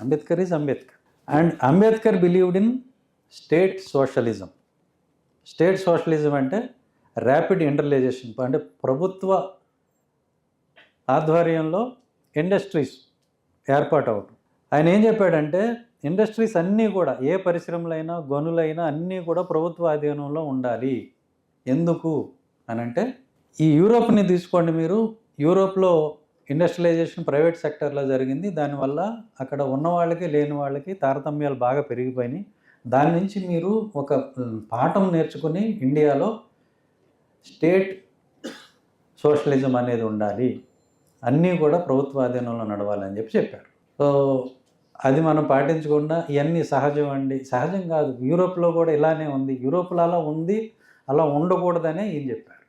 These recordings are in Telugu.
Ambedkar is Ambedkar and Ambedkar believed in state socialism state socialism అంటే ర్యాపిడ్ ఇంటర్లైజేషన్ అంటే ప్రభుత్వ ఆధ్వర్యంలో ఇండస్ట్రీస్ ఏర్పాటు అవటం ఆయన ఏం చెప్పాడంటే ఇండస్ట్రీస్ అన్నీ కూడా ఏ పరిశ్రమలైనా గనులైనా అన్నీ కూడా ప్రభుత్వ అధీనంలో ఉండాలి. ఎందుకు? అని అంటే ఈ యూరోప్ని తీసుకోండి మీరు. యూరోప్లో ఇండస్ట్రియలైజేషన్ ప్రైవేట్ సెక్టర్లో జరిగింది. దానివల్ల అక్కడ ఉన్న వాళ్ళకి లేని వాళ్ళకి తారతమ్యాలు బాగా పెరిగిపోయినాయి. దాని నుంచి మీరు ఒక పాఠం నేర్చుకుని ఇండియాలో స్టేట్ సోషలిజం అనేది ఉండాలి. అన్నీ కూడా ప్రభుత్వాధీనంలో నడవాలని చెప్పి చెప్పారు. సో అది మనం పాటించకుండా ఇవన్నీ సహజం అండి. సహజం కాదు. యూరోప్లో కూడా ఇలానే ఉంది. యూరోప్లో అలా ఉంది. అలా ఉండకూడదనే ఈయన చెప్పారు.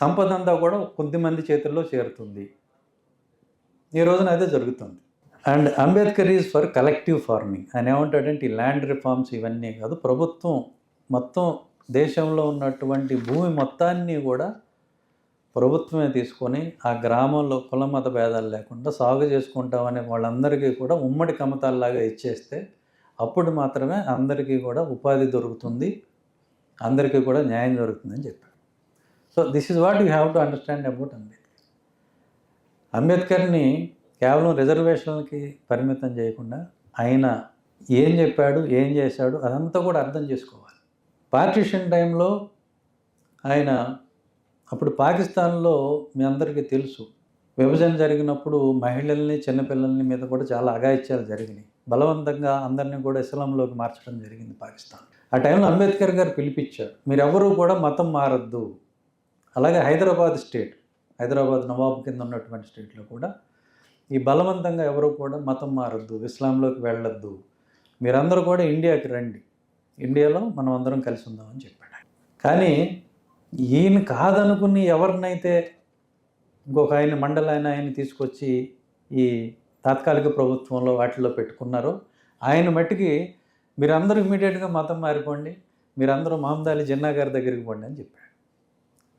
సంపద అంతా కూడా కొద్దిమంది చేతుల్లో చేరుతుంది. ఈ రోజున అదే జరుగుతుంది. And Ambedkar is for collective farming. ఆయన ఏమంటాడంటే ఈ ల్యాండ్ రిఫార్మ్స్ ఇవన్నీ కాదు ప్రభుత్వం మొత్తం దేశంలో ఉన్నటువంటి భూమి మొత్తాన్ని కూడా ప్రభుత్వమే తీసుకొని ఆ గ్రామంలో కుల మత భేదాలు లేకుండా సాగు చేసుకుంటామనే వాళ్ళందరికీ కూడా ఉమ్మడి కమతాల్లాగా ఇచ్చేస్తే అప్పుడు మాత్రమే అందరికీ కూడా ఉపాధి దొరుకుతుంది. అందరికీ కూడా న్యాయం జరుగుతుందని చెప్పారు. So this is what you have to understand about Ambedkar అంబేద్కర్ని కేవలం రిజర్వేషన్లకి పరిమితం చేయకుండా ఆయన ఏం చెప్పాడు ఏం చేశాడు అదంతా కూడా అర్థం చేసుకోవాలి. పార్టీషన్ టైంలో ఆయన అప్పుడు పాకిస్తాన్లో మీ అందరికీ తెలుసు విభజన జరిగినప్పుడు మహిళల్ని చిన్నపిల్లల్ని మీద కూడా చాలా అఘాయిత్యాలు జరిగినాయి. బలవంతంగా అందరినీ కూడా ఇస్లాంలోకి మార్చడం జరిగింది పాకిస్తాన్. ఆ టైంలో అంబేద్కర్ గారు పిలిపించారు మీరెవరూ కూడా మతం మారద్దు అలాగే హైదరాబాద్ స్టేట్ హైదరాబాద్ నవాబు కింద ఉన్నటువంటి స్టేట్లో కూడా ఈ బలవంతంగా ఎవరు కూడా మతం మారద్దు ఇస్లాంలోకి వెళ్ళొద్దు. మీరందరూ కూడా ఇండియాకి రండి. ఇండియాలో మనం అందరం కలిసి ఉందామని చెప్పాడు కానీ ఈయన కాదనుకుని ఎవరినైతే ఇంకొక ఆయన మండల ఆయన ఆయన తీసుకొచ్చి ఈ తాత్కాలిక ప్రభుత్వంలో వాటిలో పెట్టుకున్నారో ఆయన మట్టికి మీరందరూ ఇమీడియట్గా మతం మారిపోండి మీరందరూ మహమ్మద్ అలీ జిన్నా గారి దగ్గరికి పోండి అని చెప్పాడు.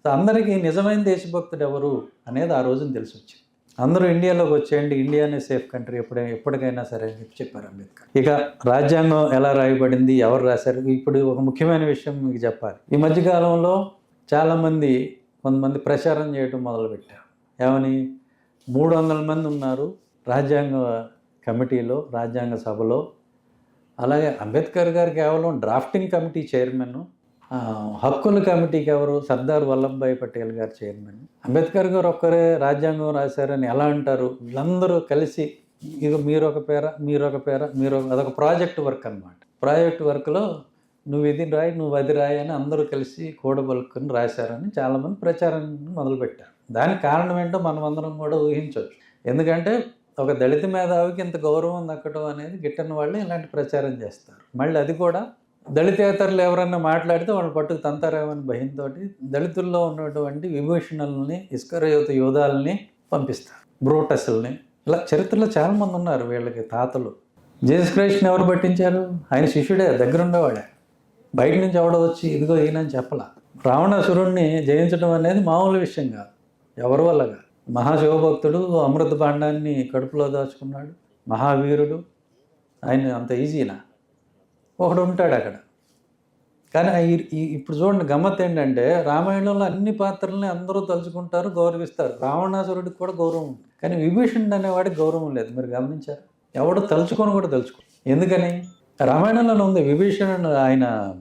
సో అందరికీ నిజమైన దేశభక్తుడు ఎవరు అనేది ఆ రోజున తెలిసి వచ్చింది అందరూ ఇండియాలోకి వచ్చేయండి ఇండియానే సేఫ్ కంట్రీ ఎప్పుడైనా ఎప్పటికైనా సరే అని చెప్పి చెప్పారు అంబేద్కర్. ఇక రాజ్యాంగం ఎలా రాయబడింది ఎవరు రాశారు ఇప్పుడు ఒక ముఖ్యమైన విషయం మీకు చెప్పాలి. ఈ మధ్యకాలంలో చాలామంది కొంతమంది ప్రచారం చేయడం మొదలుపెట్టారు. ఏమని? మూడు వందల మంది ఉన్నారు రాజ్యాంగ కమిటీలో రాజ్యాంగ సభలో. అలాగే అంబేద్కర్ గారు కేవలం డ్రాఫ్టింగ్ కమిటీ చైర్మన్ హక్కుల కమిటీకి ఎవరు? సర్దార్ వల్లభాయ్ పటేల్ గారు చైర్మన్. అంబేద్కర్ గారు ఒక్కరే రాజ్యాంగం రాశారని ఎలా అంటారు? వీళ్ళందరూ కలిసి ఇక మీరు ఒక పేర మీరు ఒక పేర మీరు అదొక ప్రాజెక్ట్ వర్క్ అన్నమాట. ప్రాజెక్ట్ వర్క్లో నువ్వు ఇది రాయి నువ్వు అది రాయి అని అందరూ కలిసి కూడబలుకుని రాశారని చాలామంది ప్రచారం మొదలుపెట్టారు. దానికి కారణం ఏంటో మనం అందరం కూడా ఊహించవచ్చు. ఎందుకంటే ఒక దళిత మేధావికి ఇంత గౌరవం దక్కడం అనేది గిట్టని వాళ్ళు ఇలాంటి ప్రచారం చేస్తారు. మళ్ళీ అది కూడా దళితేతరులు ఎవరన్నా మాట్లాడితే వాళ్ళు పట్టుకు తంతారేమని భయంతో దళితుల్లో ఉన్నటువంటి విభూషణుల్ని ఇస్కరయోత యోధాలని పంపిస్తారు. బ్రూటస్ల్ని ఇలా చరిత్రలో చాలామంది ఉన్నారు వీళ్ళకి తాతలు. జీసస్ క్రైస్ట్ని ఎవరు పట్టించారు? ఆయన శిష్యుడే దగ్గరుండేవాడే. బయట నుంచి ఎవడో వచ్చి ఇదిగో ఈయనని చెప్పలా. రావణాసురుణ్ణి జయించడం అనేది మామూలు విషయం కాదు. ఎవరి వల్లగా మహాశివభక్తుడు అమృత భాండాన్ని కడుపులో దాచుకున్నాడు. మహావీరుడు. ఆయన అంత ఈజీనా? ఒకడు ఉంటాడు అక్కడ. కానీ ఈ- ఇప్పుడు చూడండి గమ్మత్ ఏంటంటే రామాయణంలో అన్ని పాత్రల్ని అందరూ తలుచుకుంటారు గౌరవిస్తారు. రావణాసురుడికి కూడా గౌరవం ఉంది. కానీ విభీషణుడు అనేవాడికి గౌరవం లేదు. మీరు గమనించారు? ఎవడు తలుచుకొని కూడా తలుచుకో ఎందుకని? రామాయణంలోనే ఉంది. విభీషణుడు ఆయన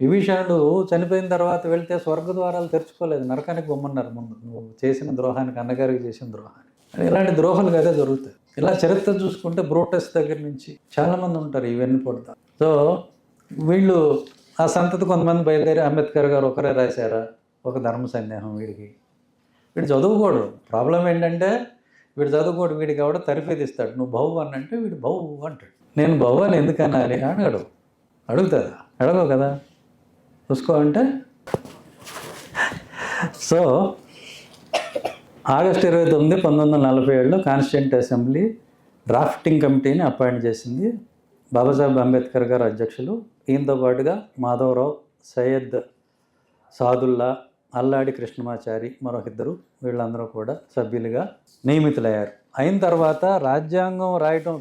విభీషణుడు చనిపోయిన తర్వాత వెళ్తే స్వర్గ ద్వారాలు తెరుచుకోలేదు. నరకానికి బొమ్మన్నారు ముందు. నువ్వు చేసిన ద్రోహానికి అన్నగారికి చేసిన ద్రోహానికి. ఇలాంటి ద్రోహాలు కదా జరుగుతాయి. ఇలా చరిత్ర చూసుకుంటే బ్రోటస్ దగ్గర నుంచి చాలామంది ఉంటారు ఇవన్నీ పడతారు సో వీళ్ళు ఆ సంతతి కొంతమంది బయలుదేరి అంబేద్కర్ గారు ఒకరే రాశారా? ఒక ధర్మ సందేహం వీడికి. వీడు చదువుకోడు. ప్రాబ్లం ఏంటంటే వీడు చదువుకోడు వీడికి ఎవడో తరిఫేది ఇస్తాడు నువ్వు బహు అని అంటే వీడు బహు అంటాడు. నేను బహు అని ఎందుకు అనాలి? అడగడు అడుగుతుందా అడగవు కదా. చూసుకో అంటే. సో ఆగస్టు ఇరవై తొమ్మిది పంతొమ్మిది వందల నలభై ఏడులో కాన్స్టిట్యూంట్ అసెంబ్లీ డ్రాఫ్టింగ్ కమిటీని అపాయింట్ చేసింది బాబాసాహెబ్ అంబేద్కర్ గారు అధ్యక్షులు. ఈయనతో పాటుగా మాధవరావు సయ్యద్ సాదుల్లా అల్లాడి కృష్ణమాచారి మరొక ఇద్దరు వీళ్ళందరూ కూడా సభ్యులుగా నియమితులయ్యారు. అయిన తర్వాత రాజ్యాంగం రాయటం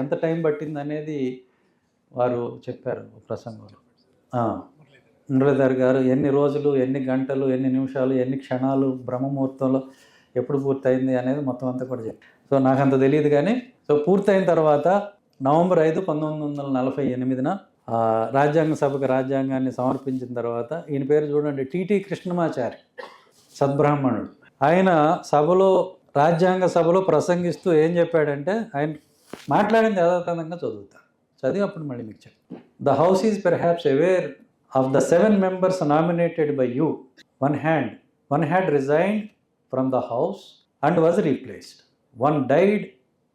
ఎంత టైం పట్టింది అనేది వారు చెప్పారు ప్రసంగంలో. మురళీధర్ గారు ఎన్ని రోజులు ఎన్ని గంటలు ఎన్ని నిమిషాలు ఎన్ని క్షణాలు బ్రహ్మముహూర్తంలో ఎప్పుడు పూర్తయింది అనేది మొత్తం అంతా కూడా చెప్పారు. సో నాకు అంత తెలియదు కానీ సో పూర్తయిన తర్వాత నవంబర్ ఐదు పంతొమ్మిది వందల నలభై ఎనిమిదిన రాజ్యాంగ సభకు రాజ్యాంగాన్ని సమర్పించిన తర్వాత ఈయన పేరు చూడండి టీటీ కృష్ణమాచారి సద్బ్రాహ్మణుడు. ఆయన సభలో రాజ్యాంగ సభలో ప్రసంగిస్తూ ఏం చెప్పాడంటే ఆయన మాట్లాడింది యథాతథంగా చదువుతాను చదివి అప్పుడు మళ్ళీ మీకు చెప్తాను the house is perhaps aware of the seven members nominated by you one hand one had resigned from the house and was replaced one died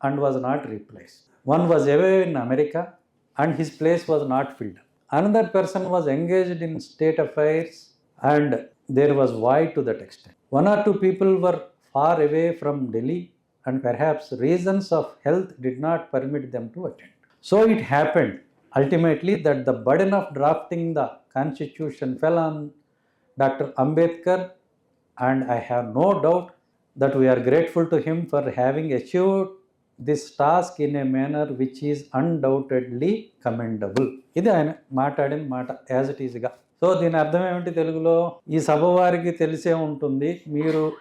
and was not replaced One was away in America and his place was not filled. Another person was engaged in state affairs and there was why to that extent. One or two people were far away from Delhi and perhaps reasons of health did not permit them to attend. So it happened ultimately that the burden of drafting the constitution fell on Dr. Ambedkar and I have no doubt that we are grateful to him for having achieved this task in a manner which is undoubtedly commendable ఇది ఆయన మాట్లాడిన మాట యాజ్ ఇట్ ఈజ్గా సో దీని అర్థం ఏమిటి తెలుగులో? ఈ సభ వారికి తెలిసే ఉంటుంది. మీరు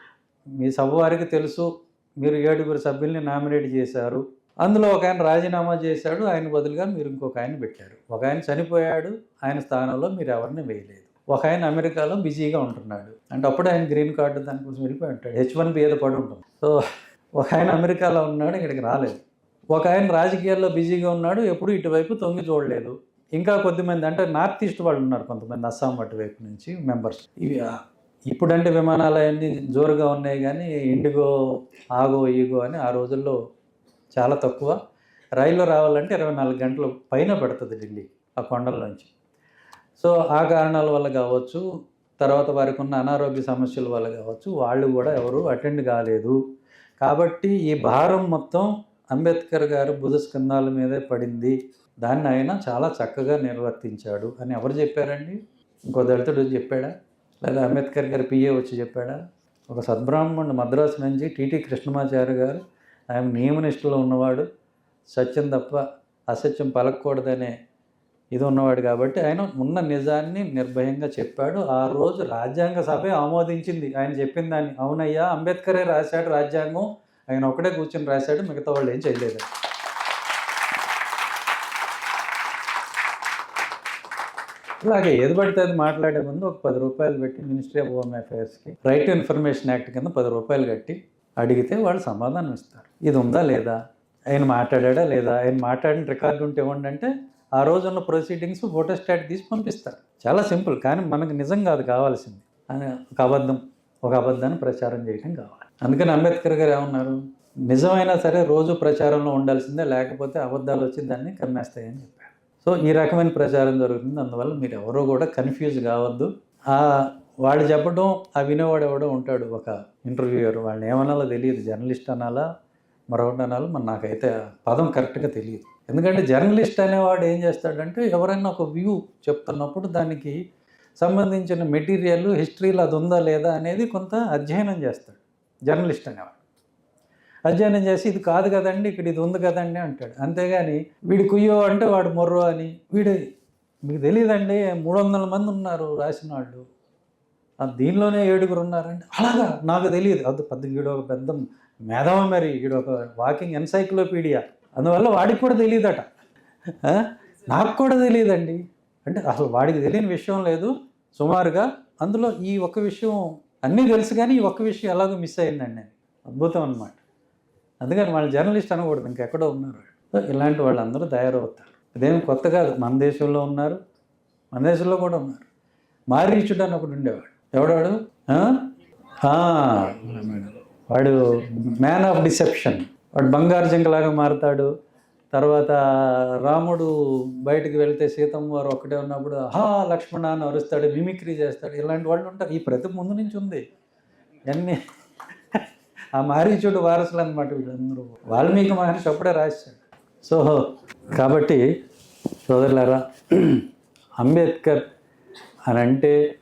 మీ సభ వారికి తెలుసు. మీరు ఏడుగురు సభ్యుల్ని నామినేట్ చేశారు. అందులో ఒక ఆయన రాజీనామా చేశాడు. ఆయన బదులుగా మీరు ఇంకొక ఆయన పెట్టారు. ఒక ఆయన చనిపోయాడు. ఆయన స్థానంలో మీరు ఎవరిని వేయలేదు. ఒక ఆయన అమెరికాలో బిజీగా ఉంటున్నాడు. అంటే అప్పుడు ఆయన గ్రీన్ కార్డు దానికోసం వెళ్ళిపోయి ఉంటాడు. హెచ్ వన్ బి ఏదో పడి ఉంటుంది. సో ఒక ఆయన అమెరికాలో ఉన్నాడు ఇక్కడికి రాలేదు. ఒక ఆయన రాజకీయాల్లో బిజీగా ఉన్నాడు ఎప్పుడు ఇటువైపు తొంగి చూడలేదు. ఇంకా కొద్దిమంది అంటే నార్త్ ఈస్ట్ వాళ్ళు ఉన్నారు కొంతమంది అస్సాం అటువైపు నుంచి మెంబర్స్. ఇవి ఇప్పుడంటే విమానాలయాన్ని జోరుగా ఉన్నాయి కానీ ఇండిగో ఆగో ఈగో అని ఆ రోజుల్లో చాలా తక్కువ. రైల్లో రావాలంటే ఇరవై నాలుగు గంటలు పైన పడుతుంది ఢిల్లీ ఆ కొండల్లోంచి. సో ఆ కారణాల వల్ల కావచ్చు తర్వాత వారికి ఉన్న అనారోగ్య సమస్యల వల్ల కావచ్చు వాళ్ళు కూడా ఎవరు అటెండ్ కాలేదు. కాబట్టి ఈ భారం మొత్తం అంబేద్కర్ గారు బుధ స్కంధాల మీదే పడింది. దాన్ని ఆయన చాలా చక్కగా నిర్వర్తించాడు. అని ఎవరు చెప్పారండి? ఇంకో దళితుడు చెప్పాడా? లేదా అంబేద్కర్ గారి పిఏ వచ్చి చెప్పాడా? ఒక సద్బ్రాహ్మణుడు మద్రాసు నుంచి టీటీ కృష్ణమాచార్య గారు ఆయన నియమనిష్టలో ఉన్నవాడు. సత్యం తప్ప అసత్యం పలకూడదనే ఇది ఉన్నవాడు కాబట్టి ఆయన ఉన్న నిజాన్ని నిర్భయంగా చెప్పాడు. ఆ రోజు రాజ్యాంగ సభే ఆమోదించింది. ఆయన చెప్పిన దాన్ని అవునయ్యా అంబేద్కరే రాశాడు రాజ్యాంగం. ఆయన ఒకడే కూర్చొని రాశాడు మిగతా వాళ్ళు ఏం చేయలేదు. అలాగే ఏది పడితే అది మాట్లాడే ముందు ఒక పది రూపాయలు పెట్టి మినిస్ట్రీ ఆఫ్ హోమ్ అఫైర్స్కి రైట్ టు ఇన్ఫర్మేషన్ యాక్ట్ కింద పది రూపాయలు కట్టి అడిగితే వాళ్ళు సమాధానం ఇస్తారు. ఇది ఉందా లేదా? ఆయన మాట్లాడా లేదా? ఆయన మాట్లాడిన రికార్డు ఉంటే ఇవ్వండి అంటే ఆ రోజు ఉన్న ప్రొసీడింగ్స్ ఫోటోస్టాట్ తీసి పంపిస్తారు. చాలా సింపుల్ కానీ మనకు నిజం కాదు కావాల్సింది. అని ఒక అబద్ధం ఒక అబద్ధాన్ని ప్రచారం చేయడం కావాలి. అందుకని అంబేద్కర్ గారు ఏమన్నారు? నిజమైనా సరే రోజు ప్రచారంలో ఉండాల్సిందే లేకపోతే అబద్ధాలు వచ్చి దాన్ని కమ్మేస్తాయని చెప్పారు. సో ఈ రకమైన ప్రచారం జరుగుతుంది. అందువల్ల మీరు ఎవరో కూడా కన్ఫ్యూజ్ కావద్దు. ఆ వాడు చెప్పడం ఆ వినేవాడు ఎవడో ఉంటాడు ఒక ఇంటర్వ్యూయర్ వాళ్ళని ఏమనాలో తెలియదు. జర్నలిస్ట్ అనాలా మరొకటి అనాలో మరి నాకైతే పదం కరెక్ట్గా తెలియదు. ఎందుకంటే జర్నలిస్ట్ అనేవాడు ఏం చేస్తాడంటే ఎవరైనా ఒక వ్యూ చెప్తున్నప్పుడు దానికి సంబంధించిన మెటీరియల్ హిస్టరీలో అది ఉందా లేదా అనేది కొంత అధ్యయనం చేస్తాడు. జర్నలిస్ట్ అనేవాడు. అధ్యయనం చేసి ఇది కాదు కదండి ఇక్కడ ఇది ఉంది కదండి అంటాడు. అంతేగాని వీడి కుయ్యో అంటే వాడు మొర్రో అని వీడు మీకు తెలియదండి మూడు వందల మంది ఉన్నారు రాసిన వాళ్ళు దీనిలోనే ఏడుగురు ఉన్నారండి అలాగా నాకు తెలియదు. అది పెద్ద వీడు ఒక పెద్ద మేధావ మరి వీడు ఒక వాకింగ్ ఎన్సైక్లోపీడియా. అందువల్ల వాడికి కూడా తెలియదట నాకు కూడా తెలియదండి అంటే అసలు వాడికి తెలియని విషయం లేదు. సుమారుగా అందులో ఈ ఒక్క విషయం అన్నీ తెలుసు కానీ ఈ ఒక్క విషయం ఎలాగో మిస్ అయిందండి అద్భుతం అనమాట అందుకని వాళ్ళు జర్నలిస్ట్ అనకూడదు ఇంకెక్కడో ఉన్నారు ఇలాంటి వాళ్ళందరూ తయారవుతారు. ఇదేం కొత్త కాదు మన దేశంలో ఉన్నారు మన దేశంలో కూడా ఉన్నారు. మారీచుడు అని ఒకడు ఉండేవాడు. ఎవడాడు? వాడు మ్యాన్ ఆఫ్ డిసెప్షన్ వాడు బంగారు జింకలాగా మారుతాడు. తర్వాత రాముడు బయటికి వెళ్తే సీతమ్మ వారు ఒక్కటే ఉన్నప్పుడు హా లక్ష్మణ అని అరుస్తాడు మిమిక్రీ చేస్తాడు. ఇలాంటి వాళ్ళు ఉంటారు. ఈ ప్రతి ముందు నుంచి ఉంది. అన్నీ ఆ మారీచుడు వారసులు అనమాట వీళ్ళందరూ. వాల్మీకి మహర్షి అప్పుడే రాశాడు. సో కాబట్టి సోదరులారా అంబేద్కర్ అని అంటే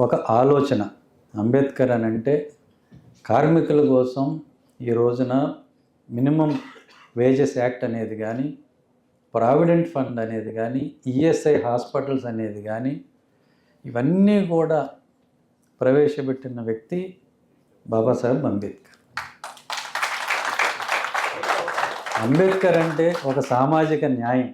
ఒక ఆలోచన. అంబేద్కర్ అని అంటే కార్మికుల కోసం ఈ రోజున మినిమం వేజెస్ యాక్ట్ అనేది కానీ ప్రావిడెంట్ ఫండ్ అనేది కానీ ఈఎస్ఐ హాస్పిటల్స్ అనేది కానీ ఇవన్నీ కూడా ప్రవేశపెట్టిన వ్యక్తి బాబాసాహెబ్ అంబేద్కర్. అంబేద్కర్ అంటే ఒక సామాజిక న్యాయం.